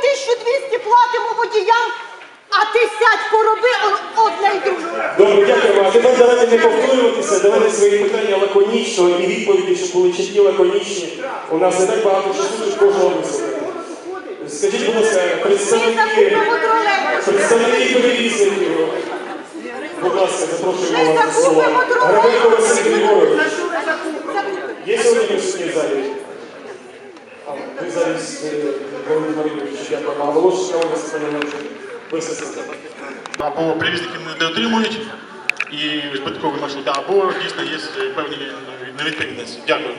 1200 платимо водіям, а ти сядь пороби одне й друге. Добре, дякуємо. А тепер давайте не повторюватися, давайте свої питання лаконічно і відповіді, щоб були чіткі лаконічні. У нас не так багато часу, щоб кожного висловити. Скажіть, будь ласка, представники, представники перевізників, будь ласка, запрошуємо вас до слова. Грабенко. Василь Григорович. Є сьогодні присутні в залі? Ви зараз Володимировичем Волошичем Володимировичем ВССР. Або перевізники не отримують і швидкові маршрути, або дійсно є е, певні е, невідповідності. Дякую.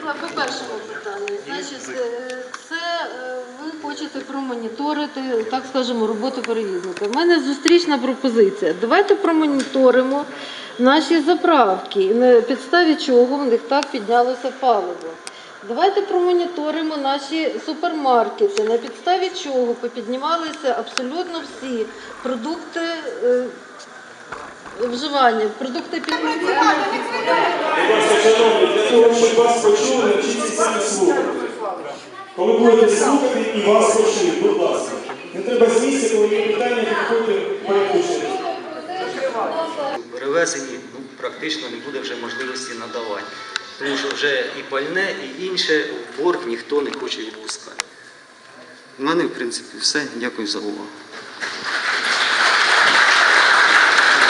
Хотіла по першому питанню. Значить, е, це е, ви хочете промоніторити, так скажемо, роботу перевізника. У мене зустрічна пропозиція. Давайте промоніторимо наші заправки, на підставі чого в них так піднялося паливо. Давайте промоніторимо наші супермаркети, на підставі чого попіднімалися абсолютно всі продукти е, вживання, продукти підтримання. Шановні, для того, щоб вас почули, навчіться самі слухати. Коли будете слухати і вас почують, будь ласка. Не треба з місця, коли є питання, підходьте перепрошувати. перевезенні ну, практично не буде вже можливості надавати. Тому що вже і пальне, і інше в борг ніхто не хоче відпускати. У мене, в принципі, все. Дякую за увагу.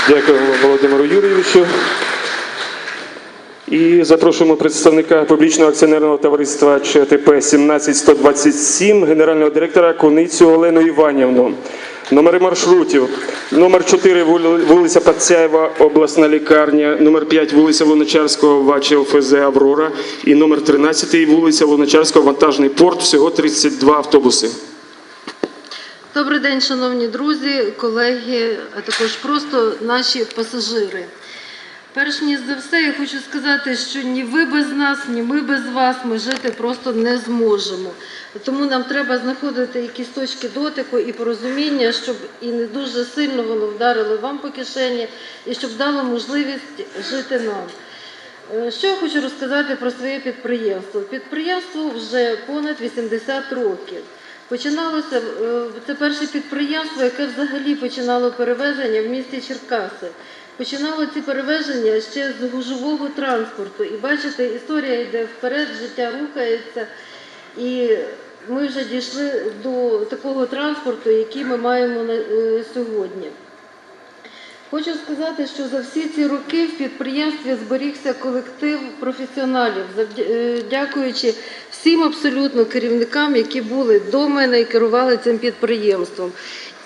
Дякуємо Володимиру Юрійовичу. І запрошуємо представника публічного акціонерного товариства ЧТП 17127, генерального директора Куницю Олену Іванівну. Номери маршрутів. Номер 4 вули- вулиця Пацяєва, обласна лікарня, номер 5 вулиця Луначарського, ВАЧ ЛФЗ Аврора і номер 13 вулиця Луначарського, вантажний порт, всього 32 автобуси. Добрий день, шановні друзі, колеги, а також просто наші пасажири. Перш ніж за все, я хочу сказати, що ні ви без нас, ні ми без вас ми жити просто не зможемо. Тому нам треба знаходити якісь точки дотику і порозуміння, щоб і не дуже сильно воно вдарило вам по кишені, і щоб дало можливість жити нам. Е, Що я хочу розказати про своє підприємство? Підприємству вже понад 80 років. Починалося е, це перше підприємство, яке взагалі починало перевезення в місті Черкаси. Починало ці перевезення ще з гужового транспорту. І бачите, історія йде вперед, життя рухається. І ми вже дійшли до такого транспорту, який ми маємо на е, сьогодні. Хочу сказати, що за всі ці роки в підприємстві зберігся колектив професіоналів, е, дякуючи всім абсолютно керівникам, які були до мене і керували цим підприємством.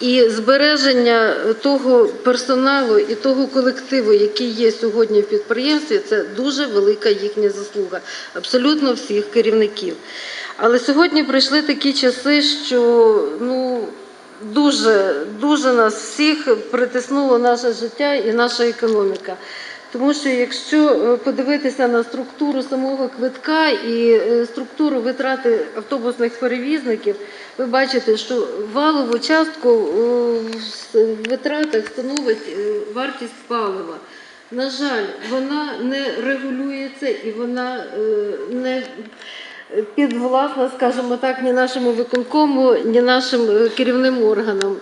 І збереження того персоналу і того колективу, який є сьогодні в підприємстві, це дуже велика їхня заслуга, абсолютно всіх керівників. Але сьогодні прийшли такі часи, що ну дуже, дуже нас всіх притиснуло наше життя і наша економіка. Тому що якщо е, подивитися на структуру самого квитка і е, структуру витрати автобусних перевізників, ви бачите, що валову частку е, в витратах становить вартість палива. На жаль, вона не регулюється і вона не підвласна, скажімо так, ні нашому виконкому, ні нашим керівним органам.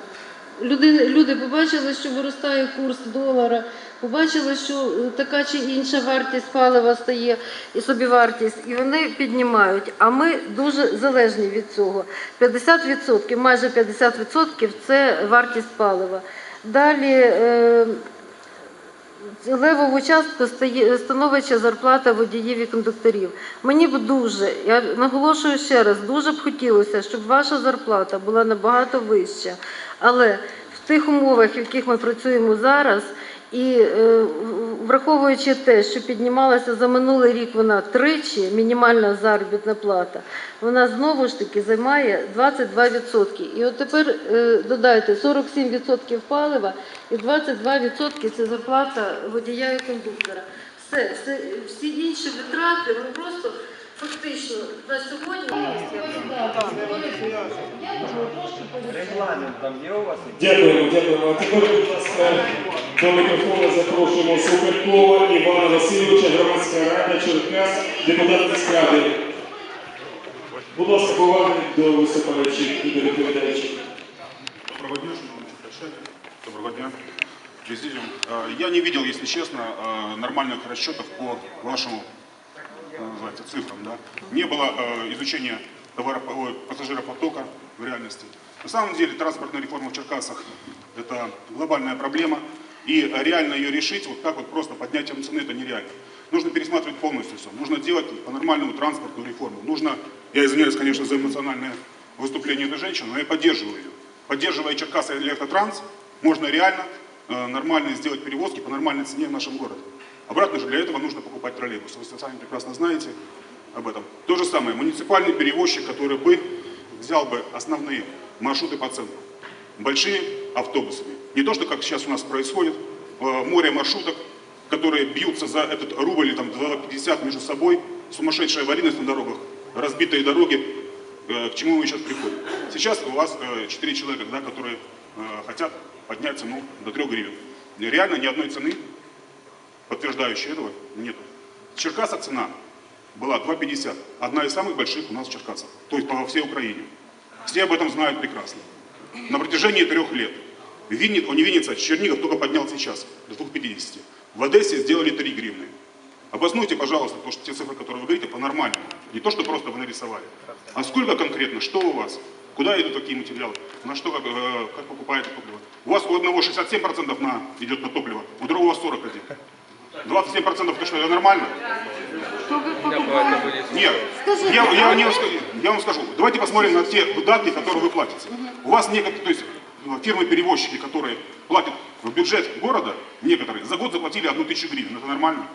Люди, люди побачили, що виростає курс долара, побачили, що е, така чи інша вартість палива стає і собівартість, і вони піднімають. А ми дуже залежні від цього. 50%, майже 50% це вартість палива. Далі е, левову частку стає- становить зарплата водіїв і кондукторів. Мені б дуже, я наголошую ще раз, дуже б хотілося, щоб ваша зарплата була набагато вища. Але в тих умовах, в яких ми працюємо зараз, і е, враховуючи те, що піднімалася за минулий рік вона тричі, мінімальна заробітна плата, вона знову ж таки займає 22%. І от тепер е, додайте 47% палива і 22% це зарплата водія і кондуктора. Все, все, всі інші витрати, ми просто фактично на сьогодні. Я можу трошки пояснити. Дякуємо, дякуємо. А тепер, будь ласка, до мікрофону запрошуємо Суперкова Івана Васильовича, громадська рада Черкас, депутат міськради. Будь ласка, поваги до виступаючих і до відповідаючих. Доброго дня, шановні пришельцы. Доброго дня, президиум. Э, Я не видел, если честно, э, нормальных расчетов по вашему э, называется, цифрам. Да? Не было э, изучения товаро- ой, пассажиропотока в реальности. На самом деле транспортная реформа в Черкасах – это глобальная проблема. И реально ее решить, вот так вот просто поднятием цены, это нереально. Нужно пересматривать полностью все. Нужно делать по-нормальному транспортную реформу. Нужно, я извиняюсь, конечно, за эмоциональное выступление этой женщины, но я поддерживаю ее. Поддерживая Черкасы Электротранс, можно реально э, нормально сделать перевозки по нормальной цене в нашем городе. Обратно же для этого нужно покупать троллейбус. Вы сами прекрасно знаете об этом. То же самое, муниципальный перевозчик, который бы взял бы основные маршруты по центру. Большие автобусы. Не то, что как сейчас у нас происходит, э, море маршруток, которые бьются за этот рубль или там 2,50 между собой, сумасшедшая аварийность на дорогах, разбитые дороги, Э, к чему мы сейчас приходим. Сейчас у вас э, 4 человека, да, которые э, хотят поднять цену до 3 гривен. Реально ни одной цены, подтверждающей этого, нет. В Черкасах цена была 2,50. Одна из самых больших у нас в Черкасах. То есть по всей Украине. Все об этом знают прекрасно. На протяжении трех лет. Винни, о, не Винница, Чернигов только поднял сейчас до 2,50. В Одессе сделали 3 гривны. Обоснуйте, пожалуйста, то, что те цифры, которые вы говорите, по-нормальному. Не то, что просто вы нарисовали. А сколько конкретно, что у вас? Куда идут такие материалы? На что, как, э, как покупаете топливо? У вас у одного 67% на, идет на топливо, у другого 41%. 27% это что, это нормально? Нет. Я, я, не ска- я вам скажу. Давайте посмотрим на те выдатки, которые вы платите. У вас некоторые, то есть ну, фирмы-перевозчики, которые платят в бюджет города, некоторые, за год заплатили одну тысячу гривен. Это нормально?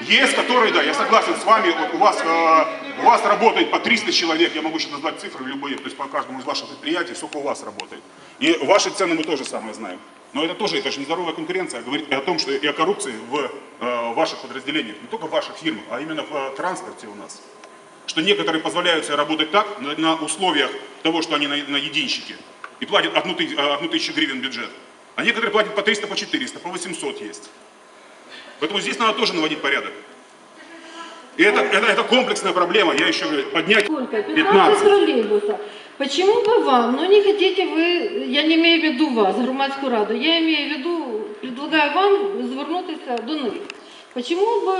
Есть, которые, да, я согласен с вами, вот у вас, э, у вас работает по 300 человек, я могу сейчас назвать цифры любые, то есть по каждому из ваших предприятий, сколько у вас работает. И ваши цены мы тоже самое знаем. Но это тоже, это же нездоровая конкуренция, говорит о том, что и о коррупции в э, ваших подразделениях, не только в ваших фирмах, а именно в э, транспорте у нас. Что некоторые позволяют себе работать так, на, на условиях того, что они на, на единщике, и платят одну, э, одну тысячу гривен бюджет. А некоторые платят по 300, по 400, по 800 есть. Поэтому здесь надо тоже наводить порядок. И это, это, это комплексная проблема, я еще говорю, поднять Сколько? 15 15. троллейбусов. Почему бы вам, ну не хотите вы, я не имею в виду вас, громадську раду, я имею в виду, предлагаю вам звернутися до них. Почему бы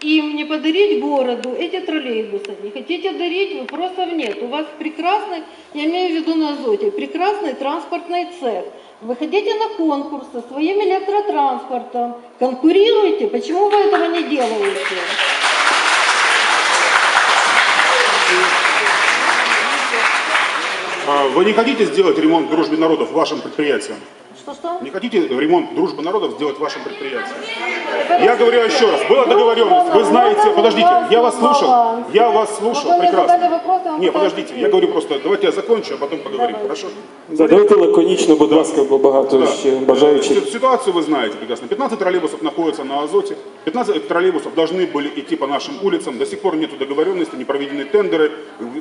им не подарить городу эти троллейбусы? Не хотите дарить, вопросов нет. У вас прекрасный, я имею в виду на Азоте, прекрасный транспортный цех. Выходите на конкурс со своим электротранспортом, конкурируйте. Почему вы этого не делаете? Вы не хотите сделать ремонт дружбы народов вашим предприятиям? Что-что? Не хотите ремонт дружбы народов сделать вашим предприятиям? Я говорю еще раз, была договоренность, вы знаете, подождите, я вас слушал, я вас слушал, прекрасно. вам Не, подождите, я говорю просто, давайте я закончу, а потом поговорим, хорошо? Задавайте лаконічно, будь ласка, бо багато ще бажаючих. Ситуацию вы знаете прекрасно. 15 троллейбусов находятся на Азоте. 15 троллейбусов должны были идти по нашим улицам. До сих пор нет договоренности, не проведены тендеры.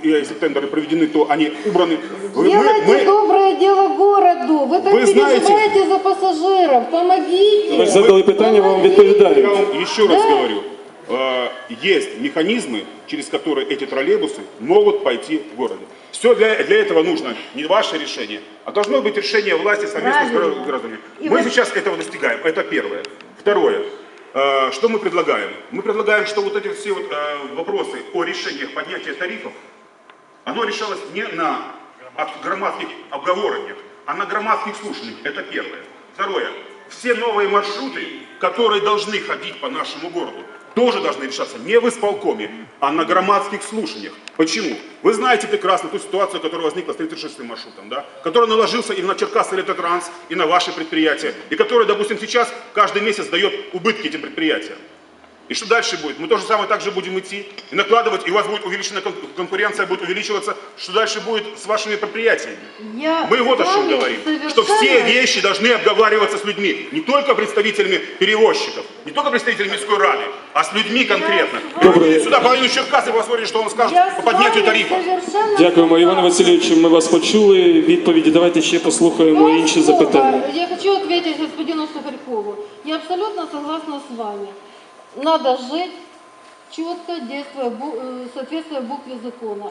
И если тендеры проведены, то они убраны. Вы- мы- Делайте мы- доброе дело городу. Вы так Вы знаете- переживаете за пассажиров. Помогите. Ж задали питання, вам Я відповідають. вам еще раз говорю, э, есть механизмы, через которые эти троллейбусы могут пойти в городе. Все для, для этого нужно не ваше решение, а должно быть решение власти совместно с Правильно. гражданами. И Мы вот- сейчас этого достигаем, это первое. Второе. Э, Что мы предлагаем? Мы предлагаем, что вот эти все вот, э, вопросы о решениях поднятия тарифов, оно решалось не на об- громадских обговорениях, а на громадских слушаниях. Это первое. Второе. Все новые маршруты, которые должны ходить по нашему городу, тоже должны решаться не в исполкоме, а на громадских слушаниях. Почему? Вы знаете прекрасно ту ситуацию, которая возникла с 36 маршрутом, да? который наложился и на Черкас Электротранс, и на ваши предприятия, и который, допустим, сейчас каждый месяц дает убытки этим предприятиям. И что дальше будет? Мы тоже самое так же будем идти и накладывать, и у вас будет увеличена кон- конкуренция, будет увеличиваться. Что дальше будет с вашими предприятиями? Я Мы вот о с чем вами говорим. Что все совершенно- вещи должны обговариваться с людьми. Не только представителями перевозчиков, не только представителями міської ради, а с людьми конкретно. Добрый. Сюда половину Черкас и посмотрите, что он скажет Я по с поднятию вами тарифа. совершенно Дякуємо, Іван согласна. Васильович. Ми вас почули. Відповіді. Давайте ще послухаємо Два інші слова. запитання. Я хочу ответить господину Сухарькову. Я абсолютно согласна с вами. Надо жить четко, действуя, э, соответствуя букве закона.